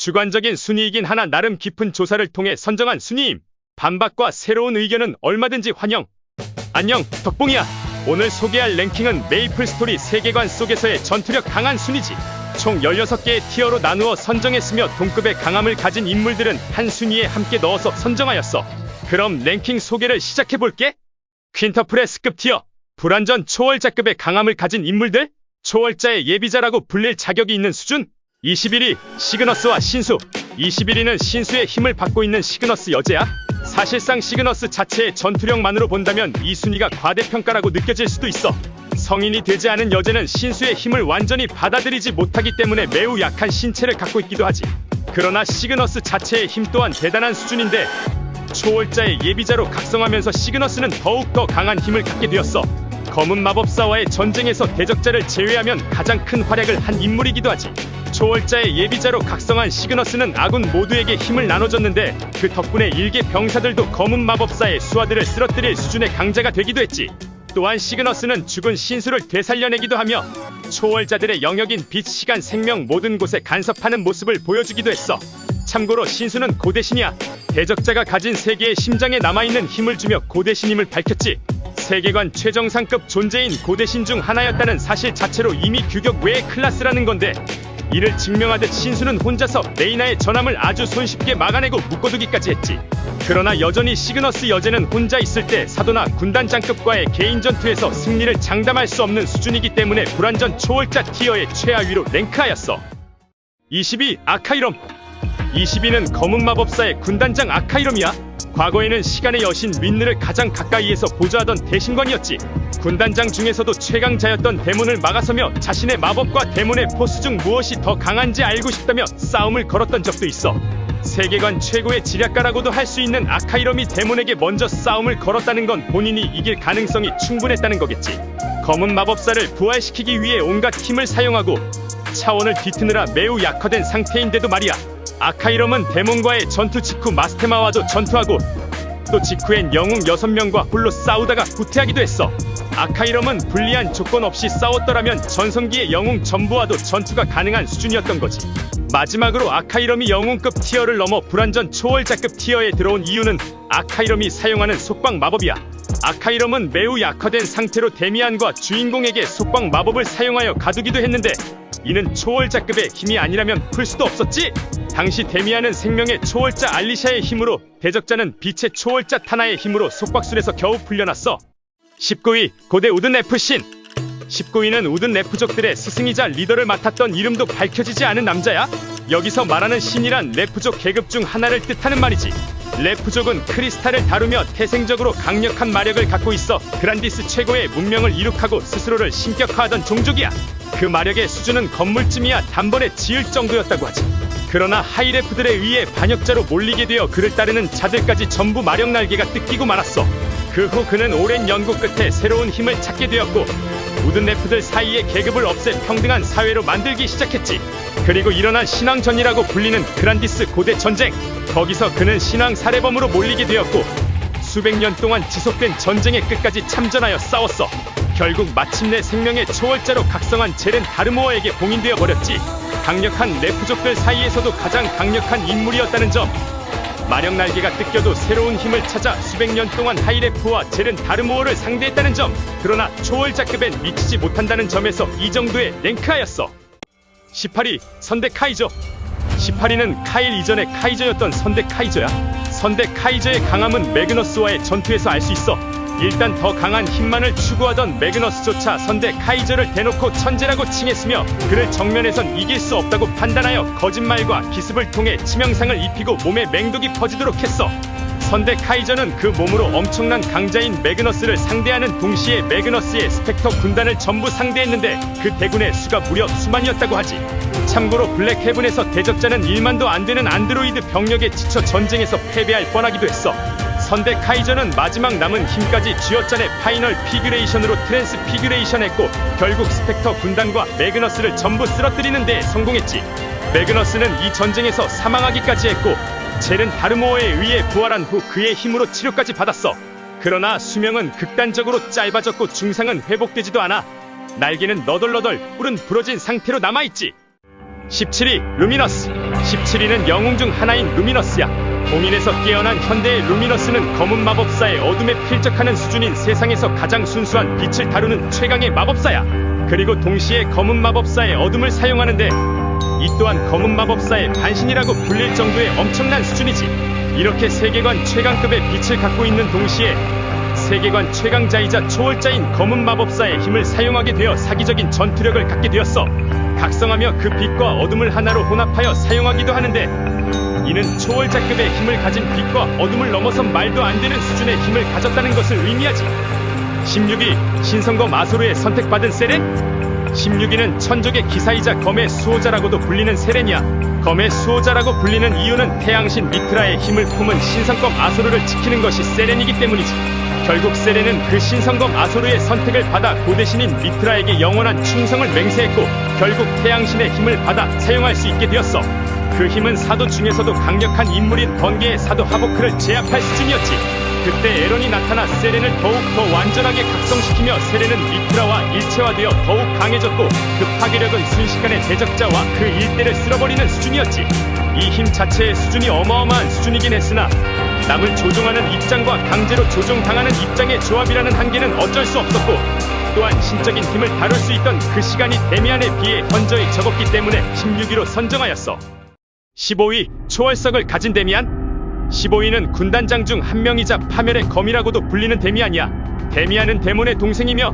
주관적인 순위이긴 하나 나름 깊은 조사를 통해 선정한 순위임. 반박과 새로운 의견은 얼마든지 환영. 안녕, 덕봉이야. 오늘 소개할 랭킹은 메이플 스토리 세계관 속에서의 전투력 강한 순위지. 총 16개의 티어로 나누어 선정했으며 동급의 강함을 가진 인물들은 한 순위에 함께 넣어서 선정하였어. 그럼 랭킹 소개를 시작해볼게. 퀸터프레스급 티어. 불안전 초월자급의 강함을 가진 인물들. 초월자의 예비자라고 불릴 자격이 있는 수준. 21위 시그너스와 신수. 21위는 신수의 힘을 받고 있는 시그너스 여제야. 사실상 시그너스 자체의 전투력만으로 본다면 이 순위가 과대평가라고 느껴질 수도 있어. 성인이 되지 않은 여제는 신수의 힘을 완전히 받아들이지 못하기 때문에 매우 약한 신체를 갖고 있기도 하지. 그러나 시그너스 자체의 힘 또한 대단한 수준인데 초월자의 예비자로 각성하면서 시그너스는 더욱 더 강한 힘을 갖게 되었어. 검은 마법사와의 전쟁에서 대적자를 제외하면 가장 큰 활약을 한 인물이기도 하지. 초월자의 예비자로 각성한 시그너스는 아군 모두에게 힘을 나눠줬는데 그 덕분에 일개 병사들도 검은 마법사의 수하들을 쓰러뜨릴 수준의 강자가 되기도 했지. 또한 시그너스는 죽은 신수를 되살려내기도 하며 초월자들의 영역인 빛, 시간, 생명 모든 곳에 간섭하는 모습을 보여주기도 했어. 참고로 신수는 고대신이야. 대적자가 가진 세계의 심장에 남아있는 힘을 주며 고대신임을 밝혔지. 세계관 최정상급 존재인 고대신 중 하나였다는 사실 자체로 이미 규격 외의 클라스라는 건데 이를 증명하듯 신수는 혼자서 레이나의 전함을 아주 손쉽게 막아내고 묶어두기까지 했지. 그러나 여전히 시그너스 여제는 혼자 있을 때 사도나 군단장급과의 개인 전투에서 승리를 장담할 수 없는 수준이기 때문에 불안전 초월자 티어의 최하위로 랭크하였어. 22 아카이럼 22는 검은 마법사의 군단장 아카이럼이야. 과거에는 시간의 여신 윈느를 가장 가까이에서 보좌하던 대신관이었지. 군단장 중에서도 최강자였던 데몬을 막아서며 자신의 마법과 데몬의 포스 중 무엇이 더 강한지 알고 싶다며 싸움을 걸었던 적도 있어. 세계관 최고의 지략가라고도 할 수 있는 아카이럼이 데몬에게 먼저 싸움을 걸었다는 건 본인이 이길 가능성이 충분했다는 거겠지. 검은 마법사를 부활시키기 위해 온갖 힘을 사용하고 차원을 뒤트느라 매우 약화된 상태인데도 말이야. 아카이럼은 데몬과의 전투 직후 마스테마와도 전투하고 또 직후엔 영웅 6명과 홀로 싸우다가 후퇴하기도 했어. 아카이럼은 불리한 조건 없이 싸웠더라면 전성기의 영웅 전부와도 전투가 가능한 수준이었던 거지. 마지막으로 아카이럼이 영웅급 티어를 넘어 불안전 초월자급 티어에 들어온 이유는 아카이럼이 사용하는 속박 마법이야. 아카이럼은 매우 약화된 상태로 데미안과 주인공에게 속박 마법을 사용하여 가두기도 했는데 이는 초월자급의 힘이 아니라면 풀 수도 없었지. 당시 데미안은 생명의 초월자 알리샤의 힘으로 대적자는 빛의 초월자 타나의 힘으로 속박술에서 겨우 풀려났어. 19위 고대 우든 F신 19위는 우든 레프족들의 스승이자 리더를 맡았던 이름도 밝혀지지 않은 남자야. 여기서 말하는 신이란 레프족 계급 중 하나를 뜻하는 말이지. 레프족은 크리스탈을 다루며 태생적으로 강력한 마력을 갖고 있어 그란디스 최고의 문명을 이룩하고 스스로를 신격화하던 종족이야. 그 마력의 수준은 건물쯤이야 단번에 지을 정도였다고 하지. 그러나 하이레프들에 의해 반역자로 몰리게 되어 그를 따르는 자들까지 전부 마력 날개가 뜯기고 말았어. 그 후 그는 오랜 연구 끝에 새로운 힘을 찾게 되었고 우든 래프들 사이의 계급을 없애 평등한 사회로 만들기 시작했지. 그리고 일어난 신왕전이라고 불리는 그란디스 고대 전쟁. 거기서 그는 신왕 살해범으로 몰리게 되었고 수백 년 동안 지속된 전쟁의 끝까지 참전하여 싸웠어. 결국 마침내 생명의 초월자로 각성한 제렌 다르모어에게 봉인되어 버렸지. 강력한 래프족들 사이에서도 가장 강력한 인물이었다는 점. 마력 날개가 뜯겨도 새로운 힘을 찾아 수백 년 동안 하이레프와 제른 다르모어를 상대했다는 점. 그러나 초월자급엔 미치지 못한다는 점에서 이 정도의 랭크하였어. 18위 선대 카이저. 18위는 카일 이전의 카이저였던 선대 카이저야. 선대 카이저의 강함은 매그너스와의 전투에서 알 수 있어. 일단 더 강한 힘만을 추구하던 매그너스조차 선대 카이저를 대놓고 천재라고 칭했으며 그를 정면에선 이길 수 없다고 판단하여 거짓말과 기습을 통해 치명상을 입히고 몸에 맹독이 퍼지도록 했어. 선대 카이저는 그 몸으로 엄청난 강자인 매그너스를 상대하는 동시에 매그너스의 스펙터 군단을 전부 상대했는데 그 대군의 수가 무려 수만이었다고 하지. 참고로 블랙 헤븐에서 대적자는 1만도 안 되는 안드로이드 병력에 지쳐 전쟁에서 패배할 뻔하기도 했어. 선대 카이저는 마지막 남은 힘까지 쥐어짜내 파이널 피규레이션으로 트랜스 피규레이션 했고 결국 스펙터 군단과 매그너스를 전부 쓰러뜨리는 데 성공했지. 매그너스는 이 전쟁에서 사망하기까지 했고 젤은 다르모어에 의해 부활한 후 그의 힘으로 치료까지 받았어. 그러나 수명은 극단적으로 짧아졌고 중상은 회복되지도 않아. 날개는 너덜너덜 뿔은 부러진 상태로 남아있지. 17위 루미너스 17위는 영웅 중 하나인 루미너스야 봉인에서 깨어난 현대의 루미너스는 검은 마법사의 어둠에 필적하는 수준인 세상에서 가장 순수한 빛을 다루는 최강의 마법사야. 그리고 동시에 검은 마법사의 어둠을 사용하는데 이 또한 검은 마법사의 반신이라고 불릴 정도의 엄청난 수준이지. 이렇게 세계관 최강급의 빛을 갖고 있는 동시에 세계관 최강자이자 초월자인 검은 마법사의 힘을 사용하게 되어 사기적인 전투력을 갖게 되었어. 각성하며 그 빛과 어둠을 하나로 혼합하여 사용하기도 하는데 이는 초월자급의 힘을 가진 빛과 어둠을 넘어선 말도 안 되는 수준의 힘을 가졌다는 것을 의미하지. 16위 신성검 아소르에 선택받은 세렌 16위는 천족의 기사이자 검의 수호자라고도 불리는 세렌이야. 검의 수호자라고 불리는 이유는 태양신 미트라의 힘을 품은 신성검 아소르를 지키는 것이 세렌이기 때문이지. 결국 세렌은 그 신성검 아소르의 선택을 받아 고대신인 미트라에게 영원한 충성을 맹세했고 결국 태양신의 힘을 받아 사용할 수 있게 되었어. 그 힘은 사도 중에서도 강력한 인물인 번개의 사도 하보크를 제압할 수준이었지. 그때 에런이 나타나 세렌을 더욱 더 완전하게 각성시키며 세렌은 미트라와 일체화되어 더욱 강해졌고 그 파괴력은 순식간에 대적자와 그 일대를 쓸어버리는 수준이었지. 이 힘 자체의 수준이 어마어마한 수준이긴 했으나 남을 조종하는 입장과 강제로 조종당하는 입장의 조합이라는 한계는 어쩔 수 없었고 또한 신적인 힘을 다룰 수 있던 그 시간이 데미안에 비해 현저히 적었기 때문에 16위로 선정하였어. 15위 초월석을 가진 데미안 15위는 군단장 중 한 명이자 파멸의 검이라고도 불리는 데미안이야. 데미안은 데몬의 동생이며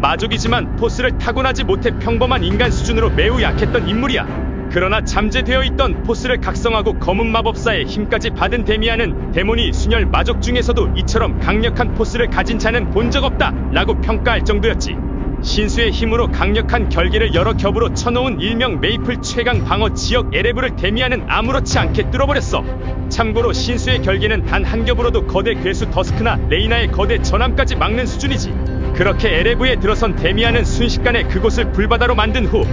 마족이지만 포스를 타고나지 못해 평범한 인간 수준으로 매우 약했던 인물이야. 그러나 잠재되어 있던 포스를 각성하고 검은 마법사의 힘까지 받은 데미안은 데몬이 순혈 마족 중에서도 이처럼 강력한 포스를 가진 자는 본 적 없다 라고 평가할 정도였지. 신수의 힘으로 강력한 결계를 여러 겹으로 쳐놓은 일명 메이플 최강 방어 지역 에레브를 데미안은 아무렇지 않게 뚫어버렸어. 참고로 신수의 결계는 단 한 겹으로도 거대 괴수 더스크나 레이나의 거대 전함까지 막는 수준이지. 그렇게 에레브에 들어선 데미안은 순식간에 그곳을 불바다로 만든 후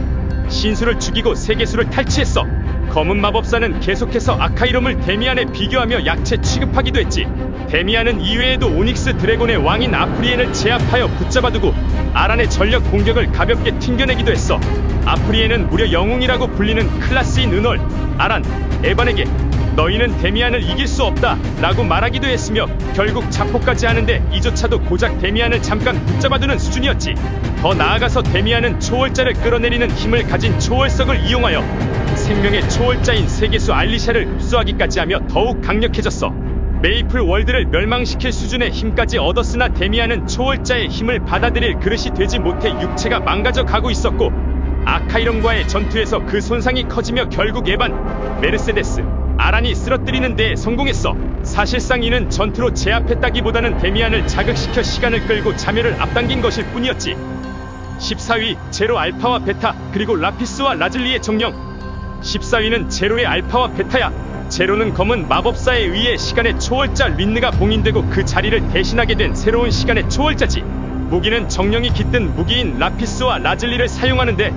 신수를 죽이고 세계수를 탈취했어. 검은 마법사는 계속해서 아카이롬을 데미안에 비교하며 약체 취급하기도 했지. 데미안은 이외에도 오닉스 드래곤의 왕인 아프리엔을 제압하여 붙잡아두고 아란의 전력 공격을 가볍게 튕겨내기도 했어. 아프리엔은 무려 영웅이라고 불리는 클라스인 은월, 아란, 에반에게 너희는 데미안을 이길 수 없다 라고 말하기도 했으며 결국 자포까지 하는데 이조차도 고작 데미안을 잠깐 붙잡아두는 수준이었지. 더 나아가서 데미안은 초월자를 끌어내리는 힘을 가진 초월석을 이용하여 생명의 초월자인 세계수 알리샤를 흡수하기까지 하며 더욱 강력해졌어. 메이플 월드를 멸망시킬 수준의 힘까지 얻었으나 데미안은 초월자의 힘을 받아들일 그릇이 되지 못해 육체가 망가져 가고 있었고 아카이론과의 전투에서 그 손상이 커지며 결국 에반, 메르세데스, 아란이 쓰러뜨리는 데 성공했어. 사실상 이는 전투로 제압했다기보다는 데미안을 자극시켜 시간을 끌고 자멸을 앞당긴 것일 뿐이었지. 14위 제로 알파와 베타 그리고 라피스와 라즐리의 정령 14위는 제로의 알파와 베타야 제로는 검은 마법사에 의해 시간의 초월자 린느가 봉인되고 그 자리를 대신하게 된 새로운 시간의 초월자지 무기는 정령이 깃든 무기인 라피스와 라즐리를 사용하는데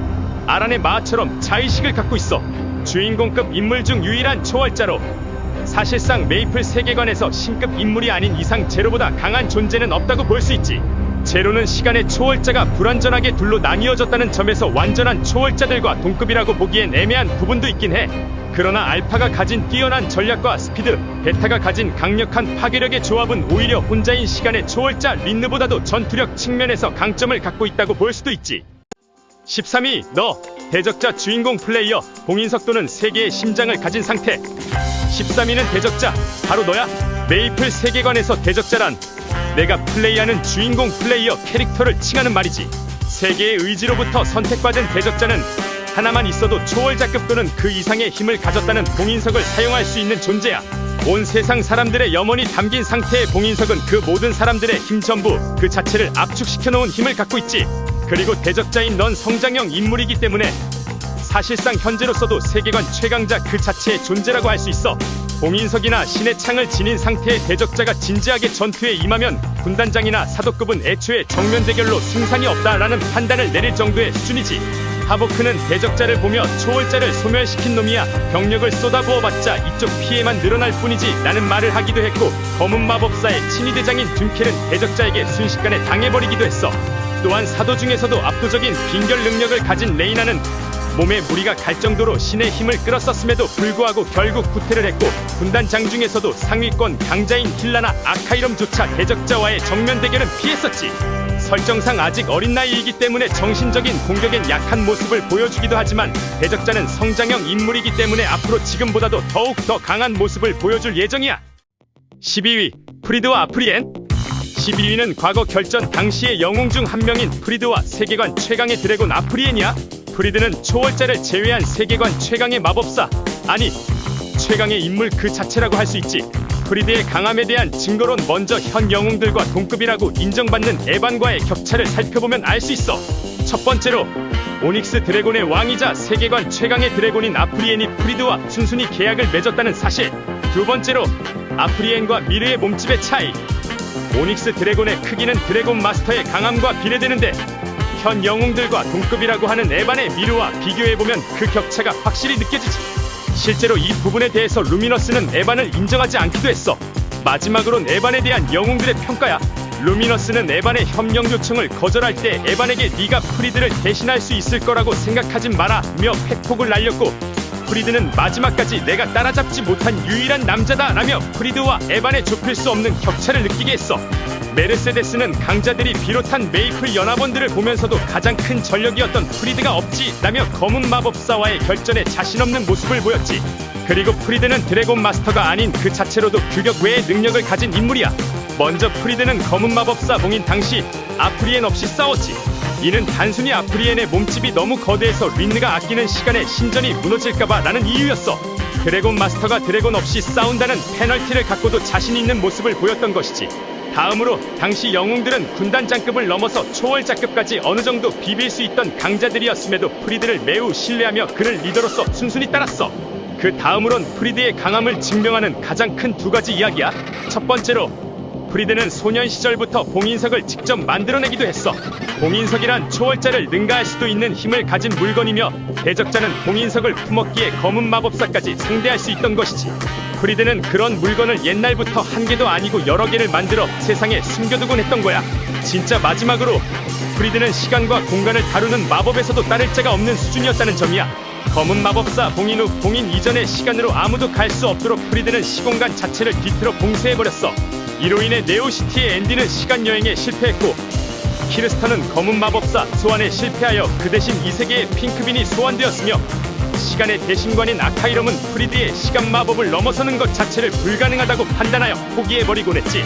아란의 마처럼 자의식을 갖고 있어 주인공급 인물 중 유일한 초월자로 사실상 메이플 세계관에서 신급 인물이 아닌 이상 제로보다 강한 존재는 없다고 볼 수 있지. 제로는 시간의 초월자가 불완전하게 둘로 나뉘어졌다는 점에서 완전한 초월자들과 동급이라고 보기엔 애매한 부분도 있긴 해. 그러나 알파가 가진 뛰어난 전략과 스피드, 베타가 가진 강력한 파괴력의 조합은 오히려 혼자인 시간의 초월자 린느보다도 전투력 측면에서 강점을 갖고 있다고 볼 수도 있지. 13위 너 대적자 주인공 플레이어 봉인석 또는 세계의 심장을 가진 상태. 13위는 대적자 바로 너야. 메이플 세계관에서 대적자란 내가 플레이하는 주인공 플레이어 캐릭터를 칭하는 말이지. 세계의 의지로부터 선택받은 대적자는 하나만 있어도 초월자급 또는 그 이상의 힘을 가졌다는 봉인석을 사용할 수 있는 존재야. 온 세상 사람들의 염원이 담긴 상태의 봉인석은 그 모든 사람들의 힘 전부 그 자체를 압축시켜 놓은 힘을 갖고 있지 그리고 대적자인 넌 성장형 인물이기 때문에 사실상 현재로서도 세계관 최강자 그 자체의 존재라고 할 수 있어. 봉인석이나 신의 창을 지닌 상태의 대적자가 진지하게 전투에 임하면 군단장이나 사도급은 애초에 정면 대결로 승산이 없다라는 판단을 내릴 정도의 수준이지. 하보크는 대적자를 보며 초월자를 소멸시킨 놈이야 병력을 쏟아부어봤자 이쪽 피해만 늘어날 뿐이지 라는 말을 하기도 했고 검은 마법사의 친위대장인 둔켈은 대적자에게 순식간에 당해버리기도 했어. 또한 사도 중에서도 압도적인 빙결 능력을 가진 레이나는 몸에 무리가 갈 정도로 신의 힘을 끌었었음에도 불구하고 결국 후퇴를 했고 군단 장 중에서도 상위권 강자인 힐라나 아카이럼조차 대적자와의 정면 대결은 피했었지. 설정상 아직 어린 나이이기 때문에 정신적인 공격엔 약한 모습을 보여주기도 하지만 대적자는 성장형 인물이기 때문에 앞으로 지금보다도 더욱 더 강한 모습을 보여줄 예정이야. 12위 프리드와 아프리엔 12위는 과거 결전 당시의 영웅 중 한 명인 프리드와 세계관 최강의 드래곤 아프리엔이야. 프리드는 초월자를 제외한 세계관 최강의 마법사 아니 최강의 인물 그 자체라고 할 수 있지. 프리드의 강함에 대한 증거론 먼저 현 영웅들과 동급이라고 인정받는 에반과의 격차를 살펴보면 알 수 있어. 첫 번째로 오닉스 드래곤의 왕이자 세계관 최강의 드래곤인 아프리엔이 프리드와 순순히 계약을 맺었다는 사실. 두 번째로 아프리엔과 미르의 몸집의 차이. 오닉스 드래곤의 크기는 드래곤 마스터의 강함과 비례되는데 현 영웅들과 동급이라고 하는 에반의 미르와 비교해보면 그 격차가 확실히 느껴지지. 실제로 이 부분에 대해서 루미너스는 에반을 인정하지 않기도 했어. 마지막으론 에반에 대한 영웅들의 평가야. 루미너스는 에반의 협력 요청을 거절할 때 에반에게 네가 프리드를 대신할 수 있을 거라고 생각하진 마라 며 팩폭을 날렸고 프리드는 마지막까지 내가 따라잡지 못한 유일한 남자다 라며 프리드와 에반에 좁힐 수 없는 격차를 느끼게 했어. 메르세데스는 강자들이 비롯한 메이플 연합원들을 보면서도 가장 큰 전력이었던 프리드가 없지 라며 검은 마법사와의 결전에 자신 없는 모습을 보였지. 그리고 프리드는 드래곤 마스터가 아닌 그 자체로도 규격 외의 능력을 가진 인물이야. 먼저 프리드는 검은 마법사 봉인 당시 아프리엔 없이 싸웠지. 이는 단순히 아프리엔의 몸집이 너무 거대해서 린느가 아끼는 시간에 신전이 무너질까봐 라는 이유였어. 드래곤 마스터가 드래곤 없이 싸운다는 페널티를 갖고도 자신 있는 모습을 보였던 것이지. 다음으로 당시 영웅들은 군단장급을 넘어서 초월자급까지 어느 정도 비빌 수 있던 강자들이었음에도 프리드를 매우 신뢰하며 그를 리더로서 순순히 따랐어. 그 다음으론 프리드의 강함을 증명하는 가장 큰 두 가지 이야기야. 첫 번째로 프리드는 소년 시절부터 봉인석을 직접 만들어내기도 했어. 봉인석이란 초월자를 능가할 수도 있는 힘을 가진 물건이며 대적자는 봉인석을 품었기에 검은 마법사까지 상대할 수 있던 것이지. 프리드는 그런 물건을 옛날부터 한 개도 아니고 여러 개를 만들어 세상에 숨겨두곤 했던 거야. 진짜 마지막으로 프리드는 시간과 공간을 다루는 마법에서도 따를 자가 없는 수준이었다는 점이야. 검은 마법사 봉인 후 봉인 이전의 시간으로 아무도 갈 수 없도록 프리드는 시공간 자체를 뒤틀어 봉쇄해버렸어. 이로 인해 네오시티의 앤디는 시간 여행에 실패했고 키르스터는 검은 마법사 소환에 실패하여 그 대신 이 세계의 핑크빈이 소환되었으며 시간의 대신관인 아카이럼은 프리드의 시간 마법을 넘어서는 것 자체를 불가능하다고 판단하여 포기해버리곤 했지.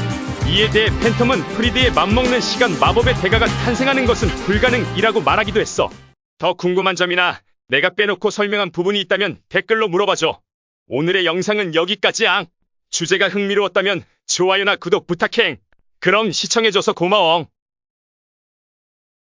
이에 대해 팬텀은 프리드의 맘먹는 시간 마법의 대가가 탄생하는 것은 불가능이라고 말하기도 했어. 더 궁금한 점이나 내가 빼놓고 설명한 부분이 있다면 댓글로 물어봐줘. 오늘의 영상은 여기까지야. 주제가 흥미로웠다면 좋아요나 구독 부탁해. 그럼 시청해줘서 고마워.